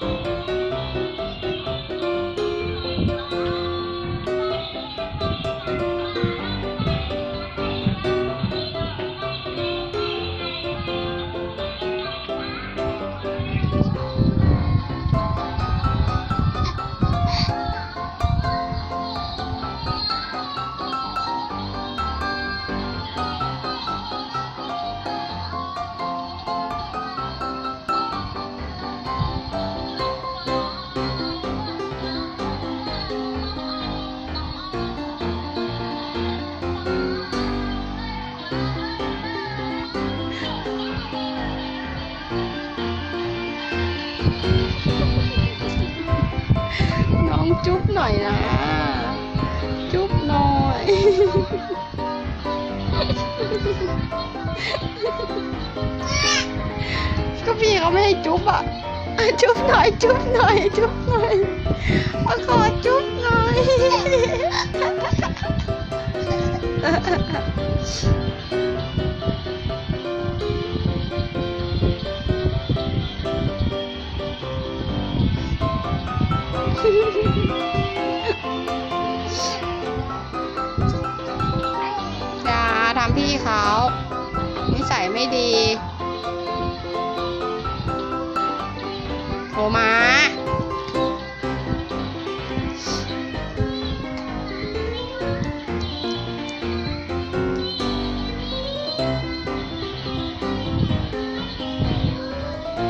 Música น้องจุ๊บหน่อยนะ จุ๊บหน่อย ก็พี่เขาไม่ให้จุ๊บอะ จุ๊บหน่อย จุ๊บหน่อย จุ๊บหน่อยมาขอจุ๊บหน่อย จะทำพี่เขา นิสัยไม่ดี โอมา